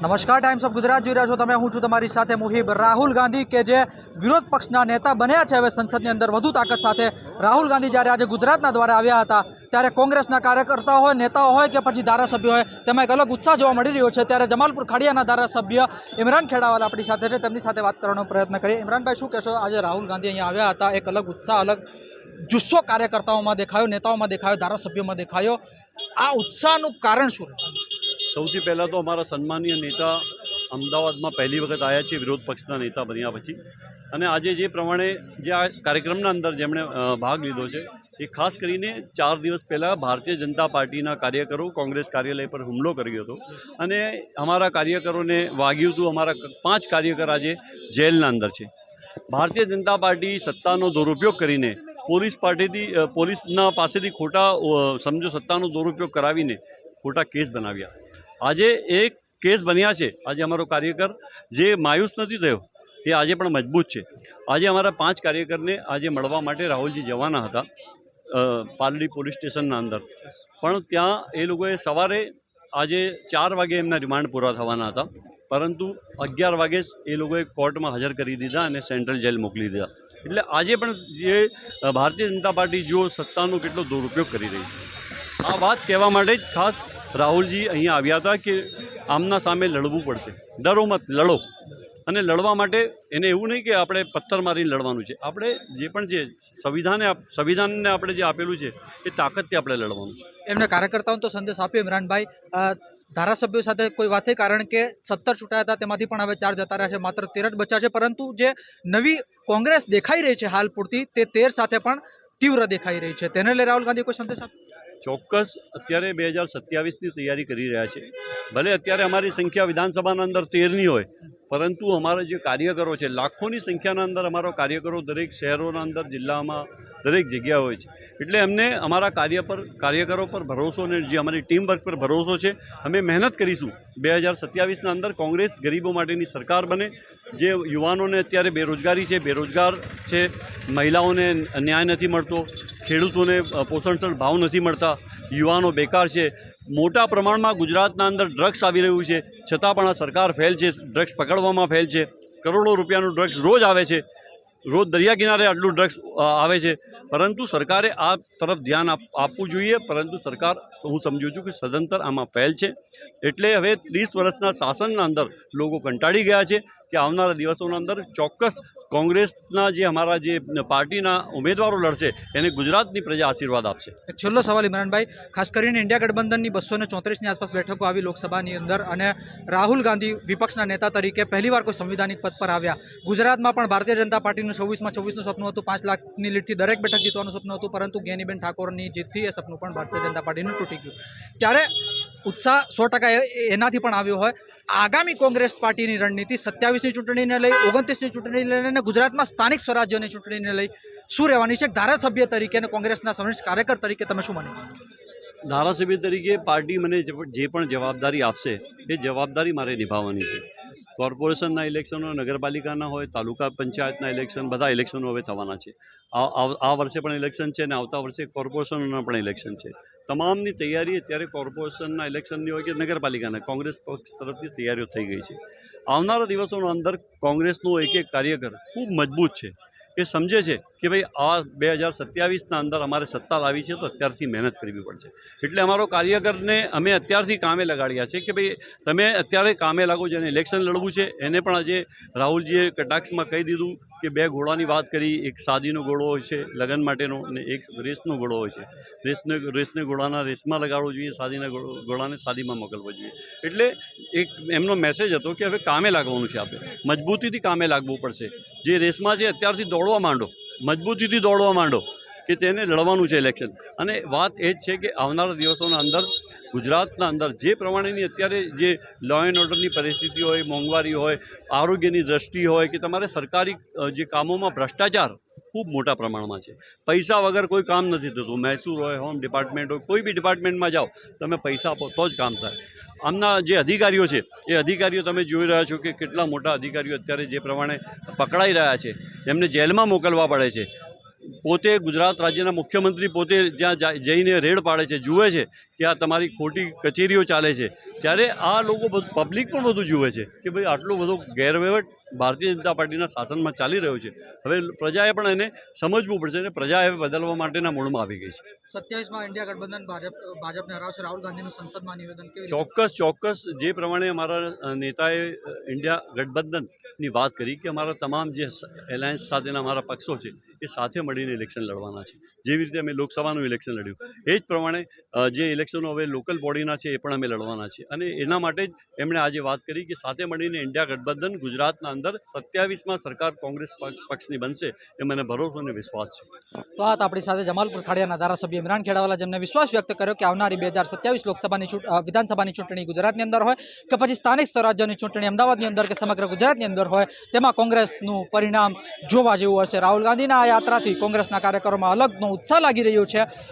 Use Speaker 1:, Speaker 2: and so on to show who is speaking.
Speaker 1: નમસ્કાર times of Gujarat જોઈ રહ્યા છો તમે. હું છું તમારી સાથે મુહિબ રાહુલ ગાંધી, કે જે વિરોધ પક્ષના નેતા બન્યા છે. હવે સંસદની અંદર વધુ તાકાત સાથે રાહુલ ગાંધી જ્યારે આજે ગુજરાતના દ્વારા આવ્યા હતા, ત્યારે કોંગ્રેસના કાર્યકર્તાઓ હોય, નેતાઓ હોય કે પછી ધારાસભ્યો હોય, તેમાં એક અલગ ઉત્સાહ જોવા મળી રહ્યો છે. ત્યારે જમાલપુર ખાડિયાના ધારાસભ્ય ઇમરાન ખેડાવાલા આપણી સાથે છે. તેમની સાથે વાત કરવાનો પ્રયત્ન કરીએ. ઇમરાનભાઈ, શું કહેશો? આજે રાહુલ ગાંધી અહીંયા આવ્યા હતા. એક અલગ ઉત્સાહ, અલગ જુસ્સો કાર્યકર્તાઓમાં દેખાયો, નેતાઓમાં દેખાયો, ધારાસભ્યોમાં દેખાયો. આ ઉત્સાહનું કારણ શું રહ્યું?
Speaker 2: સૌથી પહેલાં તો અમારા સન્માનીય નેતા અમદાવાદમાં પહેલી વખત આવ્યા છે વિરોધ પક્ષના નેતા બન્યા પછી. અને આજે જે પ્રમાણે જે આ કાર્યક્રમના અંદર જેમણે ભાગ લીધો છે, એ ખાસ કરીને ચાર દિવસ પહેલાં ભારતીય જનતા પાર્ટીના કાર્યકરો કોંગ્રેસ કાર્યાલય પર હુમલો કર્યો હતો. અને અમારા કાર્યકરોને વાગ્યું હતું, અમારા પાંચ કાર્યકર આજે જેલના અંદર છે. ભારતીય જનતા પાર્ટી સત્તાનો દુરુપયોગ કરીને પોલીસ પાર્ટીથી પોલીસના પાસેથી ખોટા સમજો, સત્તાનો દુરુપયોગ કરાવીને ખોટા કેસ બનાવ્યા. આજે એક કેસ બન્યા છે. આજે અમારો કાર્યકર જે માયુસ નથી થયો, એ આજે પણ મજબૂત છે. આજે અમારા પાંચ કાર્યકરને આજે મળવા માટે રાહુલજી જવાના હતા પાલડી પોલીસ સ્ટેશનના અંદર. પણ ત્યાં એ લોકોએ સવારે આજે ચાર વાગે એમના રિમાન્ડ પૂરા થવાના હતા. પરંતુ અગિયાર વાગે જ એ લોકોએ કોર્ટમાં હાજર કરી દીધા અને સેન્ટ્રલ જેલ મોકલી દીધા. એટલે આજે પણ જે ભારતીય જનતા પાર્ટી જો સત્તાનો કેટલો દુરુપયોગ કરી રહી છે. આ વાત કહેવા માટે જ ખાસ રાહુલજી અહીંયા આવ્યા હતા કે આમના સામે લડવું પડશે? ડરો મત, લડો. અને લડવા માટે એને એવું નહીં કે આપણે પથ્થર મારીને લડવાનું છે. આપણે જે પણ જે સંવિધાને સંવિધાનને આપણે જે આપેલું છે, એ તાકાતથી આપણે લડવાનું છે.
Speaker 1: એમને કાર્યકર્તાઓને તો સંદેશ આપ્યો ઇમરાનભાઈ. ધારાસભ્યો સાથે કોઈ વાત કારણ કે સત્તર ચૂંટાયા હતા, તેમાંથી પણ હવે ચાર જતા રહ્યા છે, માત્ર તેર જ બચ્યા છે. પરંતુ જે નવી કોંગ્રેસ દેખાઈ રહી છે હાલ પૂરતી, તે તેર સાથે પણ તીવ્ર દેખાઈ રહી છે. તેને લઈ રાહુલ ગાંધી કોઈ સંદેશ આપ્યો?
Speaker 2: ચોક્કસ અત્યારે બે હજાર સત્યાવીસની તૈયારી કરી રહ્યા છે. ભલે અત્યારે અમારી સંખ્યા વિધાનસભાના અંદર તેરની હોય, પરંતુ અમારા જે કાર્યકરો છે, લાખોની સંખ્યાના અંદર અમારો કાર્યકરો દરેક શહેરોના અંદર, જિલ્લામાં દરેક જગ્યા હોય છે. એટલે એમને અમારા કાર્ય પર, કાર્યકરો પર ભરોસો અને જે અમારી ટીમ વર્ક પર ભરોસો છે, અમે મહેનત કરીશું. બે હજાર સત્યાવીસના અંદર કોંગ્રેસ ગરીબો માટેની સરકાર બને જે યુવાનોને અત્યારે બેરોજગારી છે, બેરોજગાર છે, મહિલાઓને ન્યાય નથી મળતો, ખેડૂતોને પોષણસર ભાવ નથી મળતા, યુવાનો બેકાર છે. મોટા પ્રમાણમાં ગુજરાતના અંદર ડ્રગ્સ આવી રહ્યું છે. છતાં પણ આ સરકાર ફેલ છે, ડ્રગ્સ પકડવામાં ફેલ છે. કરોડો રૂપિયાનું ડ્રગ્સ રોજ આવે છે. રોજ દરિયા કિનારે આટલું ડ્રગ્સ આવે છે. પરંતુ સરકારે આ તરફ ધ્યાન આપ, આપવું જોઈએ. પરંતુ સરકાર, હું સમજુ છું કે સદંતર આમાં ફેલ છે. એટલે હવે ત્રીસ વર્ષના શાસનના અંદર લોકો કંટાળી ગયા છે. કે આવનારા દિવસોના અંદર ચોક્કસ કોંગ્રેસના જે અમારા જે પાર્ટીના ઉમેદવારો લડશે, એને ગુજરાતની પ્રજા આશીર્વાદ આપશે.
Speaker 1: છેલ્લો સવાલ ઇમરાનભાઈ, ખાસ કરીને ઇન્ડિયા ગઠબંધનની બસો ને ચોત્રીસની આસપાસ બેઠકો આવી લોકસભાની અંદર અને રાહુલ ગાંધી વિપક્ષના નેતા તરીકે પહેલીવાર કોઈ સંવિધાનિક પદ પર આવ્યા. ગુજરાતમાં પણ ભારતીય જનતા પાર્ટીનું છવ્વીસમાં છવ્વીસનું સપનું હતું, પાંચ લાખની લીટથી દરેક બેઠક જીતવાનું સપનું હતું, પરંતુ જ્ઞાનીબેન ઠાકોરની જીતથી એ સપનું પણ ભારતીય જનતા પાર્ટીનું તૂટી ગયું. ત્યારે ઉત્સાહ સો ટકા એનાથી પણ આવ્યો હોય. આગામી કોંગ્રેસ પાર્ટીની રણનીતિ સત્યાવીસની ચૂંટણીને લઈ, ઓગણત્રીસની ચૂંટણીને લઈને ગુજરાતમાં સ્થાનિક સ્વરાજ્યની ચૂંટણીને લઈ શું રહેવાની છે? ધારાસભ્ય તરીકે અને કોંગ્રેસના સમિષ્ટ કાર્યકર તરીકે તમે શું માનો?
Speaker 2: ધારાસભ્ય તરીકે પાર્ટી મને જે પણ- જવાબદારી આપશે, એ જવાબદારી મારે નિભાવવાની છે. કોર્પોરેશનના ઇલેક્શનો, નગરપાલિકાના હોય, તાલુકા પંચાયતના ઇલેક્શન, બધા ઇલેક્શનો હવે થવાના છે. આ વર્ષે પણ ઇલેક્શન છે અને આવતા વર્ષે કોર્પોરેશનોના પણ ઇલેક્શન છે. તમામની તૈયારી અત્યારે કોર્પોરેશનના ઇલેક્શનની હોય કે નગરપાલિકાના, કોંગ્રેસ પક્ષ તરફથી તૈયારીઓ થઈ ગઈ છે. આવનારા દિવસોના અંદર કોંગ્રેસનો એક એક કાર્યકર ખૂબ મજબૂત છે. એ સમજે છે કે ભાઈ, આ બે હજાર સત્યાવીસના અંદર અમારે સત્તા લાવી છે, તો અત્યારથી મહેનત કરવી પડશે. એટલે અમારો કાર્યકરને અમે અત્યારથી કામે લગાડ્યા છે કે ભાઈ, તમે અત્યારે કામે લાગો જેને ઇલેક્શન લડવું છે, એને પણ આજે રાહુલજીએ કટાક્ષમાં કહી દીધું કે બે ઘોડાની વાત કરી, એક સાદીનો ઘોડો હોય છે, લગ્ન માટેનો, અને એક રેસનો ઘોડો હોય છે. રેસને રેસને ઘોડાના રેસમાં લગાડવો જોઈએ, સાદીના ઘોડો- ઘોડાને સાદીમાં મોકલવો જોઈએ. એટલે એક એમનો મેસેજ હતો કે હવે કામે લાગવાનું છે આપણે. મજબૂતીથી કામે લાગવું પડશે. જે રેસમાં છે, અત્યારથી દોડવા માંડો. મજબૂતીથી દોડવા માંડો કે તેને લડવાનું છે ઇલેક્શન અને વાત એ જ છે કે આવનારા દિવસોના અંદર, ગુજરાતના અંદર જે પ્રમાણેની અત્યારે જે લો એન્ડ ઓર્ડરની પરિસ્થિતિ હોય, મોંઘવારી હોય, આરોગ્યની દ્રષ્ટિ હોય કે તમારે સરકારી જે કામોમાં ભ્રષ્ટાચાર ખૂબ મોટા પ્રમાણમાં છે. પૈસા વગર કોઈ કામ નથી થતું. મહેસૂલ હોય હોમ ડિપાર્ટમેન્ટ હોય, કોઈ બી ડિપાર્ટમેન્ટમાં જાઓ, તમે પૈસા આપો તો જ કામ થાય. આમના જે અધિકારીઓ છે, એ અધિકારીઓ તમે જોઈ રહ્યા છો કે કેટલા મોટા અધિકારીઓ અત્યારે જે પ્રમાણે પકડાઈ રહ્યા છે. એમને જેલમાં મોકલવા પડે છે. પોતે ગુજરાત રાજ્યના મુખ્યમંત્રી પોતે જ્યાં જઈને રેડ પાડે છે, જુએ છે કે આ તમારી ખોટી કચેરીઓ ચાલે છે. ત્યારે આ લોકો પબ્લિક પણ બધું જુએ છે કે ભાઈ આટલો બધો ગેરવહીવટ ભારતીય જનતા પાર્ટીના શાસનમાં ચાલી રહ્યો છે. હવે પ્રજાએ પણ એને સમજવું પડશે અને પ્રજા હવે બદલવા માટેના મૂળમાં આવી ગઈ છે.
Speaker 1: સત્યાવીસમાં ઇન્ડિયા ગઠબંધન ભાજપ ભાજપને હરાવશે. રાહુલ ગાંધીનું સંસદમાં નિવેદન
Speaker 2: ચોક્કસ ચોક્કસ. જે પ્રમાણે અમારા નેતાએ ઇન્ડિયા ગઠબંધનની વાત કરી કે અમારા તમામ જે એલાયન્સ સાથેના અમારા પક્ષો છે એ સાથે મળીને ઇલેક્શન લડવાના છે. જેવી રીતે અમે લોકસભાનું ઇલેક્શન લડ્યું. એ જ પ્રમાણે જે ઇલેક્શનો હવે લોકલ બોડીના છે એ પણ અમે લડવાના છે અને એના માટે જ એમણે આજે વાત કરી કે સાથે મળીને ઇન્ડિયા ગઠબંધન ગુજરાતના અંદર સત્યાવીસમાં સરકાર કોંગ્રેસ પક્ષની બનશે એ મને ભરોસો અને વિશ્વાસ છે.
Speaker 1: તો આ આપણી સાથે જમાલપુર ખાડિયાના ધારાસભ્ય ઇમરાન ખેડાવાલા જેમને વિશ્વાસ વ્યક્ત કર્યો કે આવનારી બે હજાર સત્યાવીસ લોકસભાની વિધાનસભાની ચૂંટણી ગુજરાતની અંદર હોય કે પછી સ્થાનિક સ્વરાજ્યની ચૂંટણી અમદાવાદની અંદર કે સમગ્ર ગુજરાતની અંદર હોય, તેમાં કોંગ્રેસનું પરિણામ જોવા જેવું હશે. રાહુલ ગાંધીના આ યાત્રાથી કોંગ્રેસના કાર્યકરોમાં અલગનો ઉત્સાહ લાગી રહ્યો છે.